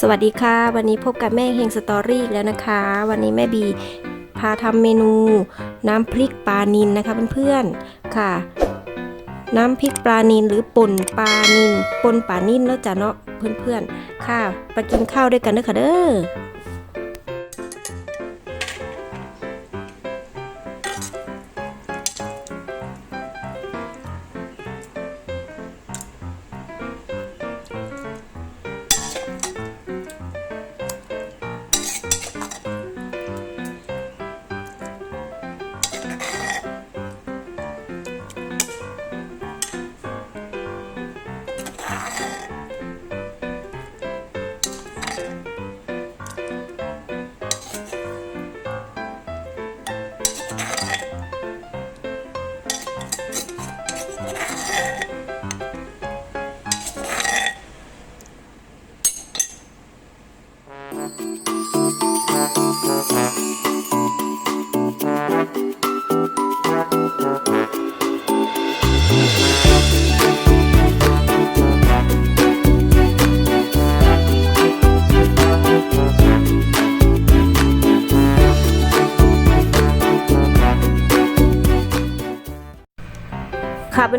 สวัสดีค่ะ วันนี้พบกับแม่เฮงสตอรี่อีกแล้วนะคะ วันนี้แม่บีพาทำเมนูน้ำพริกปลานินนะคะเพื่อนๆค่ะ น้ำพริกปลานินหรือป่นปลานินป่นปลานินแล้วจ้ะเนาะเพื่อนๆค่ะไปกินข้าวด้วยกันเด้อค่ะเด้อ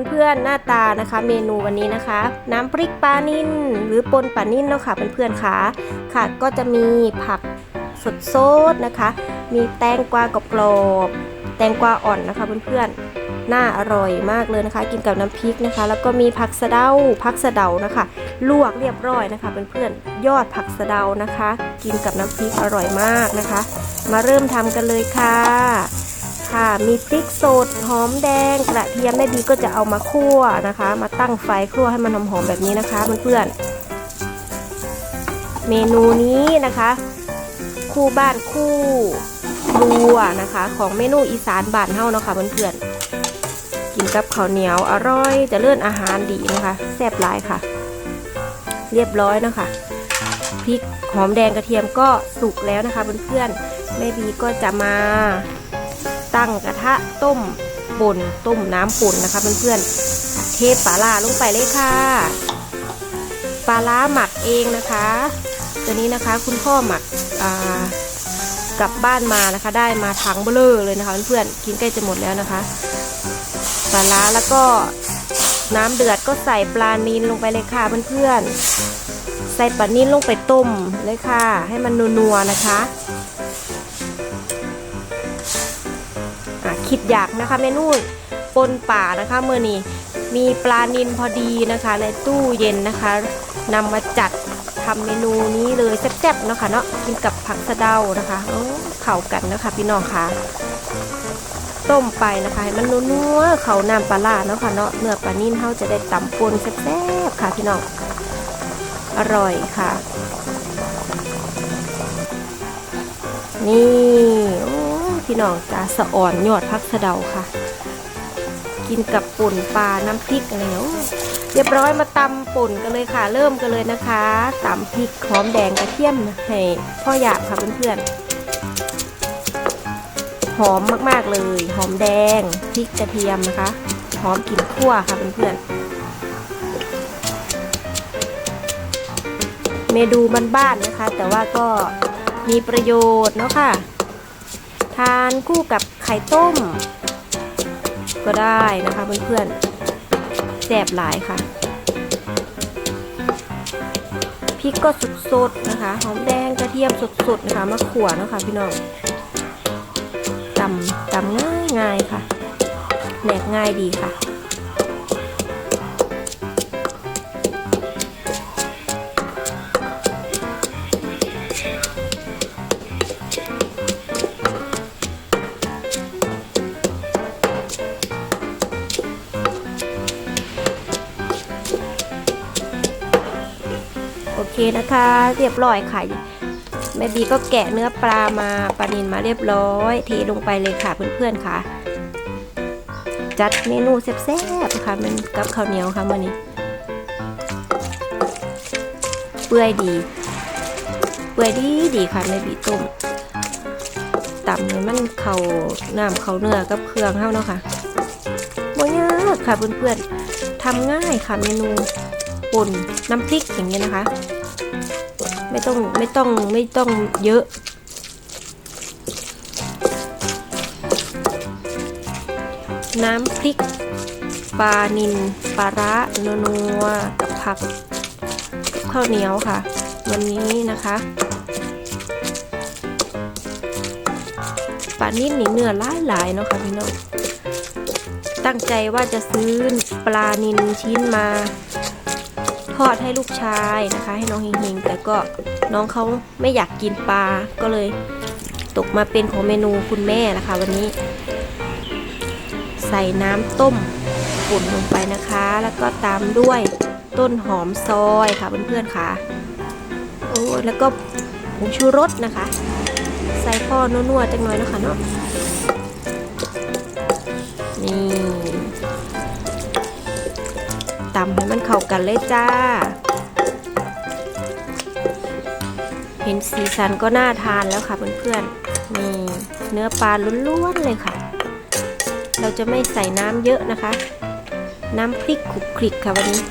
เพื่อนๆหน้าตานะคะ เมนูวันนี้นะคะ น้ำพริกปลานิ่นหรือปนปลานิ่นเนาะค่ะเพื่อนๆค่ะค่ะ ก็จะมีผักสดสดนะคะ มีแตงกวากรอบๆแตงกวาอ่อนนะคะเพื่อนๆน่าอร่อยมากเลยนะคะ กินกับน้ำพริกนะคะ แล้วก็มีผักสะเดาผักสะเดานะคะ ลวกเรียบร้อยนะคะเพื่อนๆยอดผักสะเดานะคะ กินกับน้ำพริกอร่อยมากนะคะ มาเริ่มทำกันเลยค่ะ ค่ะ มีพริกสดหอมแดง กระเทียมแม่บีก็จะเอามาคั่วนะคะ มาตั้งไฟคั่วให้มันหอมๆแบบนี้นะคะเพื่อนๆเมนูนี้นะคะ คู่บ้านคู่ครัวนะคะ ของเมนูอีสานบ้านเฮาเนาะค่ะเพื่อนๆกินกับข้าวเหนียวอร่อยจะเลื่อนอาหารดีนะคะแซ่บหลายค่ะ เรียบร้อยนะคะพริกหอมแดงกระเทียมก็สุกแล้วนะคะเพื่อนๆแม่บีก็จะมา ตั้งกระทะต้มป่นต้มน้ำป่นนะคะเพื่อนๆเทปลาล่าลงไปเลยค่ะปลาล่าหมักเองนะคะ ตัวนี้นะคะคุณพ่อหมักกลับบ้านมานะคะ ได้มาถังเบลอเลยนะคะเพื่อนๆกินใกล้จะหมดแล้วนะคะปลาล่าแล้วก็น้ำเดือดก็ใส่ปลานินลงไปเลยค่ะเพื่อนๆใส่ปลานินลงไปต้มเลยค่ะ ให้มันนัวๆนะคะ คิดอยากนะคะเมนูปนป่านะคะเมื่อนี้มีปลานินพอดีนะคะ ในตู้เย็นนะคะนำมาจัดทำเมนูนี้เลยแซ่บๆเนาะคะเนาะกินกับผักสะเดานะคะเข้ากันนะคะพี่น้องค่ะต้มไปนะคะให้มันนัวๆเขาน้ำปลาร้าเนาะค่ะเนาะเนื้อปลานิ่นเขาจะได้ตำปนแซ่บๆค่ะพี่น้องอร่อยค่ะ นี่โอ้ พี่น้องจ้าสะอ่อนยอดพักสะเดาค่ะ กินกับป่นปลาน้ำพริกอะไรเนาะเรียบร้อยมาตำป่นกันเลยค่ะ เริ่มกันเลยนะคะตำพริกหอมแดงกระเทียมให้พ่ออยากค่ะเพื่อนๆหอมมากๆเลย หอมแดงพริกกระเทียมนะคะหอมกลิ่นคั่วค่ะเพื่อนๆเมนูบ้านๆนะคะ แต่ว่าก็มีประโยชน์เนาะค่ะ ทานคู่กับไข่ต้ม ก็ได้นะคะเพื่อนๆแสบหลายค่ะพริกก็สดๆนะคะหอมแดงกระเทียมสดๆนะคะมะขวเนาะค่ะพี่น้องตำตำง่ายง่ายค่ะแหนกง่ายดีค่ะ เคนะคะเรียบร้อยค่ะแม่บีก็แกะเนื้อปลามาปลานินมาเรียบร้อย เทลงไปเลยค่ะเพื่อนๆค่ะ จัดเมนูแซ่บๆค่ะมันกับข้าวเหนียวค่ะมื่อนี้ เปื่อยดี เปื่อยดีดีค่ะแม่บีต้มตำให้มันเข้าน้ำเข้าเนื้อกับเครื่องเข้าเนาะค่ะบ่ยากค่ะเพื่อนๆทำง่ายค่ะเมนูป่นน้ำพริกอย่างเงี้ยนะคะ ไม่ต้องไม่ต้องไม่ต้องเยอะ น้ำพริกปลานิลปลาร้านัวกับผักข้าวเหนียวค่ะ วันนี้นะคะปลานิลนี่เนื้อหลายๆเนาะค่ะพี่น้องตั้งใจว่าจะซื้อปลานิลชิ้นมา ทอดให้ลูกชายนะคะ ให้น้องเฮงๆ แต่ก็น้องเขาไม่อยากกินปลาก็เลยตกมาเป็นของเมนูคุณแม่นะคะ วันนี้ ใส่น้ำต้มปุ่นลงไปนะคะ แล้วก็ตามด้วยต้นหอมซอยค่ะเพื่อนๆค่ะโอ้แล้วก็ผงชูรสนะคะ ใส่พ่อนัวๆจังหน่อยนะคะเนาะนี่ ตำให้มันเข้ากันเลยจ้า เห็นสีสันก็น่าทานแล้วค่ะเพื่อนๆนี่เนื้อปลาล้วนๆเลยค่ะ เราจะไม่ใส่น้ำเยอะนะคะ น้ำพริกขลุกคลิกค่ะวันนี้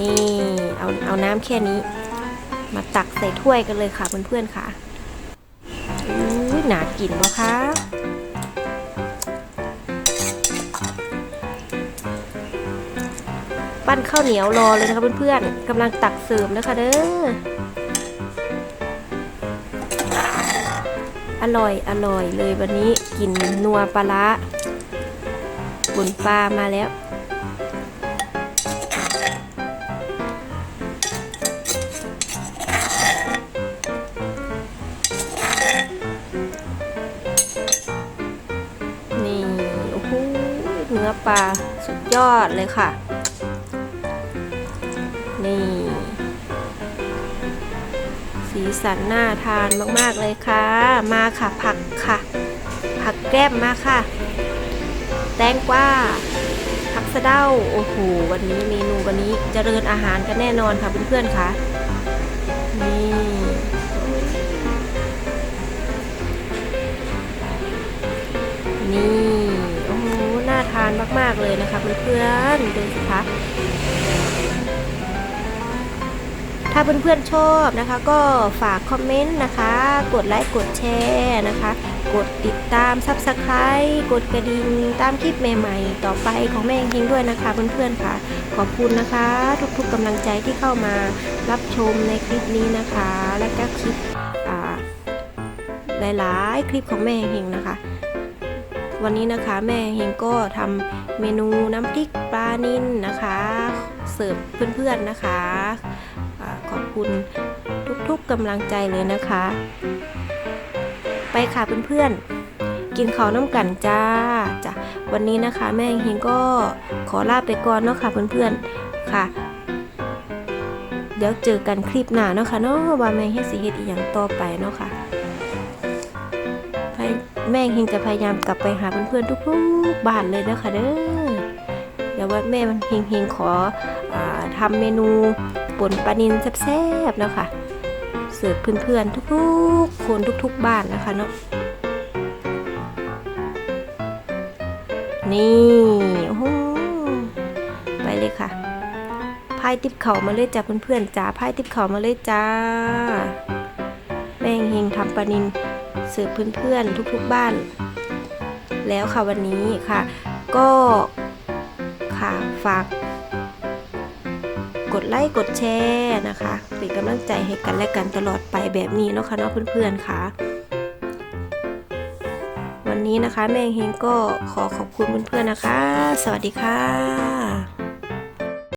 นี่เอาเอาน้ำแค่นี้ มาตักใส่ถ้วยกันเลยค่ะเพื่อนๆค่ะอุ้หนากินปะคะ ปั้นข้าวเหนียวรอเลยนะคะเพื่อนๆกำลังตักเสริมนะคะเด้ออร่อยอร่อยเลยวันนี้กินนัวปลาร้าบุญปลามาแล้วนี่โอ้โหเนื้อปลาสุดยอดเลยค่ะ นี่ สีสันน่าทานมาก ๆ เลยค่ะ มาค่ะผักค่ะ ผักแก้มมาค่ะ แตงกวาผักสะเด้าโอ้โห วันนี้เมนูวันนี้เจริญอาหารกันแน่นอนค่ะเพื่อนๆค่ะ นี่นี่ โอ้โห น่าทานมาก ๆ เลยนะคะเพื่อนๆดูสิคะ ถ้าเพื่อนๆชอบนะคะ ก็ฝากคอมเมนต์นะคะ กดไลค์กดแชร์นะคะ กดติดตาม Subscribe กดกระดิ่งตามคลิปใหม่ๆ ต่อไปของแม่ยิงด้วยนะคะเพื่อนๆค่ะ ขอบคุณนะคะ ทุกๆกำลังใจที่เข้ามารับชมในคลิปนี้นะคะ และก็คลิปหลายๆ คลิปของแม่เฮงนะคะวันนี้นะคะแม่เฮงก็ทำเมนูน้ำพริกปลานิลนะคะ เสิร์ฟเพื่อนๆนะคะ คุณทุกๆกำลังใจเลยนะคะ ไปค่ะเพื่อนๆ กินข้าวน้ำกันจ้าจ้ะวันนี้นะคะแม่เฮงก็ขอลาไปก่อนเนาะค่ะเพื่อนๆค่ะ เดี๋ยวเจอกันคลิปหน้าเนาะค่ะเนาะว่าแม่เฮงสิเฮ็ดอีหยังต่อไปเนาะค่ะแม่เฮงจะพยายามกลับไปหาเพื่อนๆทุกๆบ้านเลยนะคะเด้อเดี๋ยวว่าแม่มันเฮงเฮงๆขออทำเมนู ป่นปลานิลแซ่บๆแล้วค่ะ เสิร์ฟเพื่อนๆทุกๆคนทุกๆบ้านนะคะเนาะนี่โอ้โหไปเลยค่ะพายติบเข่ามาเลยจ้าเพื่อนๆจ้าพายติบเข่ามาเลยจ้า แม่เฮงทำปลานิลเสิร์ฟเพื่อนๆทุกๆบ้าน แล้วค่ะวันนี้ค่ะ ก็ค่ะฝาก กดไลค์กดแชร์นะคะเป็นกำลังใจให้กันและกันตลอดไปแบบนี้เนาะค่ะเนาะเพื่อนๆค่ะ วันนี้นะคะแม่เฮงก็ขอขอบคุณเพื่อนๆนะคะ สวัสดีค่ะ